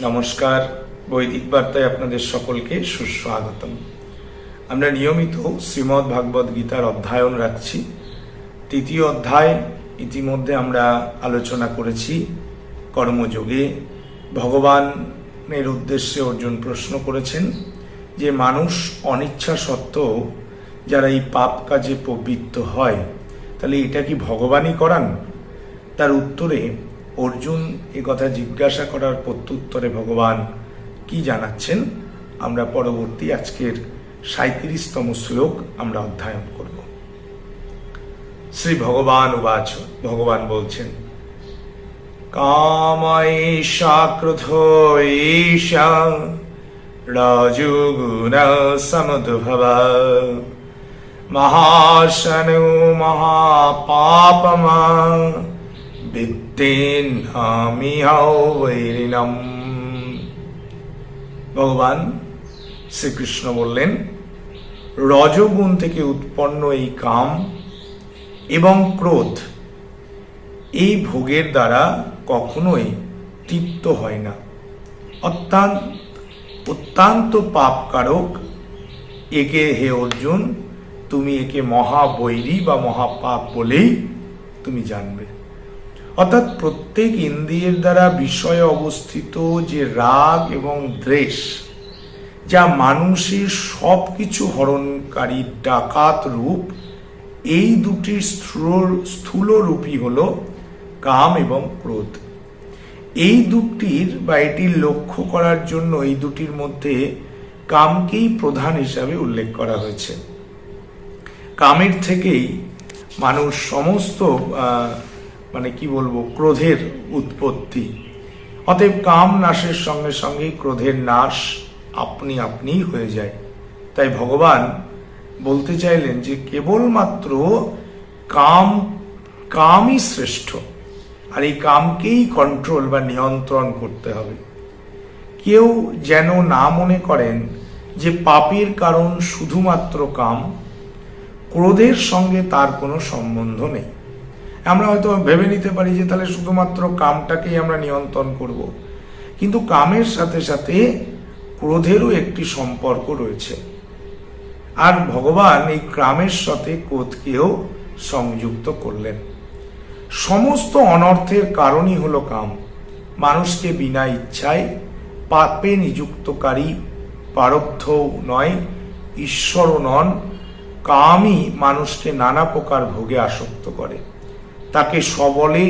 নমস্কার। বৈদিক বার্তায় আপনাদের সকলকে সুস্বাগতম। আমরা নিয়মিত শ্রীমদ্ ভাগবত গীতার অধ্যায়ন রাখছি। তৃতীয় অধ্যায় ইতিমধ্যে আমরা আলোচনা করেছি কর্মযোগে। ভগবানের উদ্দেশ্যে অর্জুন প্রশ্ন করেছেন যে, মানুষ অনিচ্ছা সত্ত্বেও যারা এই পাপ কাজে প্রবৃত্ত হয়, তাহলে এটা কি ভগবানই করান? তার উত্তরে অর্জুন এ কথা জিজ্ঞাসা করার প্রত্যুত্তরে ভগবান কি জানাচ্ছেন? আমরা পরবর্তী আজকের সাঁত্রিশতম শ্লোক আমরা অধ্যয়ন করব। শ্রী ভগবান উবাচ, ভগবান বলছেন, কাময়েশা ক্রোধ ঈশা রজুগুণ সমুদ্ভব, মহাশনু মহাপাপমা বিদ্যেন বৈরিণম ভগবান শ্রীকৃষ্ণ বললেন, রজগুণ থেকে উৎপন্ন এই কাম এবং ক্রোধ, এই ভোগের দ্বারা কখনোই তৃপ্ত হয় না। অত্যন্ত অত্যন্ত পাপকারক। একে হে অর্জুন, তুমি একে মহাবৈরী বা মহাপাপ বলেই তুমি জানবে। অর্থাৎ প্রত্যেক ইন্দ্রিয়ের দ্বারা বিষয়ে অবস্থিত যে রাগ এবং দ্বেষ, যা মানুষের সব কিছু হরণকারী ডাকাত রূপ, এই দুটির স্থূল স্থূল রূপই হল কাম এবং ক্রোধ। এই দুটির বা এটির লক্ষ্য করার জন্য এই দুটির মধ্যে কামকেই প্রধান হিসাবে উল্লেখ করা হয়েছে। কামের থেকেই মানুষ সমস্ত মানে কি বলব, ক্রোধের উৎপত্তি। অতএব কাম নাশের সঙ্গে সঙ্গে ক্রোধের নাশ আপনি আপনিই হয়ে যায়। তাই ভগবান বলতে চাইলেন যে কেবলমাত্র কাম, কামই শ্রেষ্ঠ, আর এই কামকেই কন্ট্রোল বা নিয়ন্ত্রণ করতে হবে। কেউ যেন না মনে করেন যে পাপের কারণ শুধুমাত্র কাম, ক্রোধের সঙ্গে তার কোনো সম্বন্ধ নেই। আমরা হয়তো ভেবে নিতে পারি যে তাহলে শুধুমাত্র কামটাকেই আমরা নিয়ন্ত্রণ করব। কিন্তু কামের সাথে সাথে ক্রোধেরও একটি সম্পর্ক রয়েছে। আর ভগবান এই ক্রামের সাথে ক্রোধকেও সংযুক্ত করলেন। সমস্ত অনর্থের কারণই হলো কাম। মানুষকে বিনা ইচ্ছায় পাপে নিযুক্তকারী পারব্ধও নয়, ঈশ্বরও নন, কামই মানুষকে নানা প্রকার ভোগে আসক্ত করে। তাকে সবলে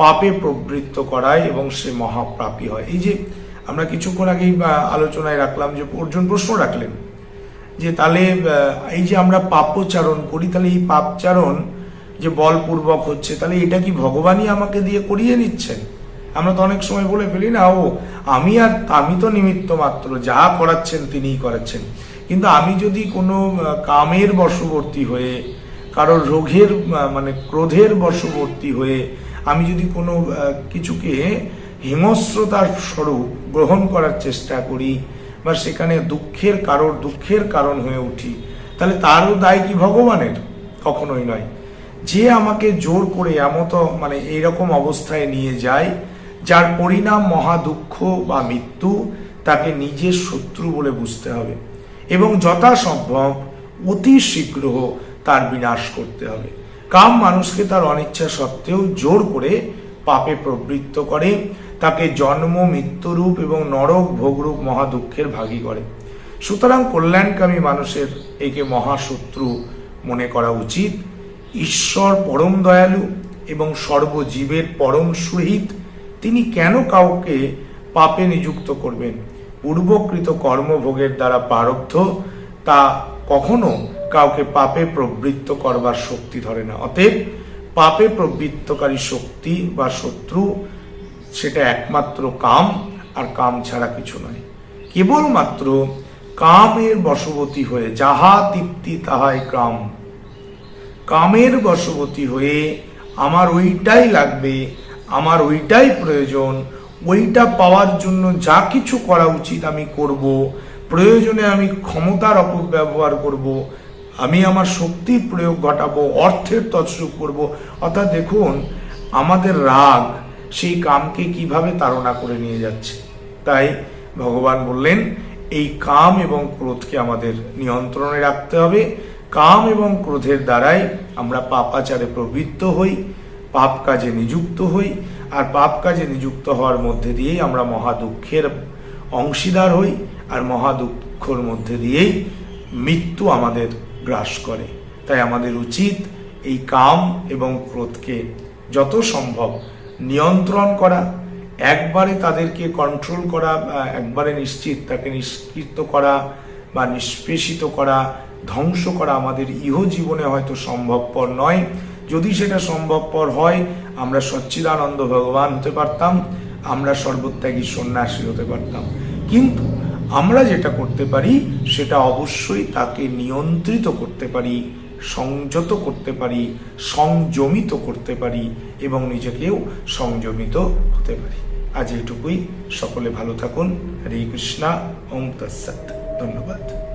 পাপে প্রবৃত্ত করায় এবং সে মহাপ্রাপী হয়। এই যে আমরা কিছুক্ষণ আগেই আলোচনায় রাখলাম যে অর্জুন প্রশ্ন রাখলেন যে তাহলে এই যে আমরা পাপচারণ করি, তাহলে এই পাপচারণ যে বলপূর্বক হচ্ছে, তাহলে এটা কি ভগবানই আমাকে দিয়ে করিয়ে নিচ্ছেন? আমরা তো অনেক সময় বলে ফেলি না, ও, আমি আর, আমি তো নিমিত্ত মাত্র, যা করাচ্ছেন তিনিই করাচ্ছেন। কিন্তু আমি যদি কোনো কামের বশবর্তী হয়ে কারোর রোগের মানে ক্রোধের বশবর্তী হয়ে আমি যদি কোনো কিছুকে হিংস্রতার স্বরূপ গ্রহণ করার চেষ্টা করি বা সেখানে দুঃখের কারোর দুঃখের কারণ হয়ে উঠি, তাহলে তারও দায় কি ভগবানের? কখনোই নয়। যে আমাকে জোর করে এমতো মানে এইরকম অবস্থায় নিয়ে যায়, যার পরিণাম মহা দুঃখ বা মৃত্যু, তাকে নিজের শত্রু বলে বুঝতে হবে। এবং যথাসম্ভব অতি শীঘ্র তার বিনাশ করতে হবে। কাম মানুষকে তার অনিচ্ছা সত্ত্বেও জোর করে পাপে প্রবৃত্ত করে। তাকে জন্ম মৃত্যুরূপ এবং নরক ভোগরূপ মহা দুঃখের ভাগী করে। সুতরাং কল্যাণকামী মানুষের একে মহাশত্রু মনে করা উচিত। ঈশ্বর পরম দয়ালু এবং সর্বজীবের পরম সহিত তিনি কেন কাউকে পাপে নিযুক্ত করবেন? পূর্বকৃত কর্মভোগের দ্বারা পারব্ধ তা কখনো কাউকে পাপে প্রবৃত্ত করবার শক্তি ধরে না। অতএব পাপে প্রবৃত্তকারী শক্তি বা শত্রু সেটা একমাত্র কাম, আর কাম ছাড়া কিছু নয়। কেবলমাত্র কামের বশবতী হয়ে যাহা তৃপ্তি, তাহাই কাম। কামের বশবতী হয়ে আমার ওইটাই লাগবে, আমার ওইটাই প্রয়োজন, ওইটা পাওয়ার জন্য যা কিছু করা উচিত আমি করব, প্রয়োজনে আমি ক্ষমতার অপব্যবহার করব আমি আমার শক্তির প্রয়োগ ঘটাবো, অর্থের তছরূপ করব। অর্থাৎ দেখুন, আমাদের রাগ সেই কামকে কীভাবে তাড়না করে নিয়ে যাচ্ছে। তাই ভগবান বললেন, এই কাম এবং ক্রোধকে আমাদের নিয়ন্ত্রণে রাখতে হবে। কাম এবং ক্রোধের দ্বারাই আমরা পাপাচারে প্রবৃত্ত হই, পাপ কাজে নিযুক্ত হই, আর পাপ কাজে নিযুক্ত হওয়ার মধ্যে দিয়েই আমরা মহা দুঃখের অংশীদার হই, আর মহা দুঃখর মধ্যে দিয়েই মৃত্যু আমাদের গ্রাস করে। তাই আমাদের উচিত এই কাম এবং ক্রোধকে যত সম্ভব নিয়ন্ত্রণ করা, একবারে তাদেরকে কন্ট্রোল করা, বা একবারে নিশ্চিত তাকে নিষ্কৃত করা, বা নিষ্পেষিত করা, ধ্বংস করা আমাদের ইহ জীবনে হয়তো সম্ভবপর নয়। যদি সেটা সম্ভবপর হয়, আমরা সচ্চিদানন্দ ভগবান হতে পারতাম, আমরা সর্বত্যাগী সন্ন্যাসী হতে পারতাম। কিন্তু আমরা যেটা করতে পারি, সেটা অবশ্যই তাকে নিয়ন্ত্রিত করতে পারি, সংযত করতে পারি, সংযমিত করতে পারি এবং নিজেকেও সংযমিত হতে পারি। আজ এটুকুই সকলে ভালো থাকুন। হরে কৃষ্ণা। ওম তৎসৎ। ধন্যবাদ।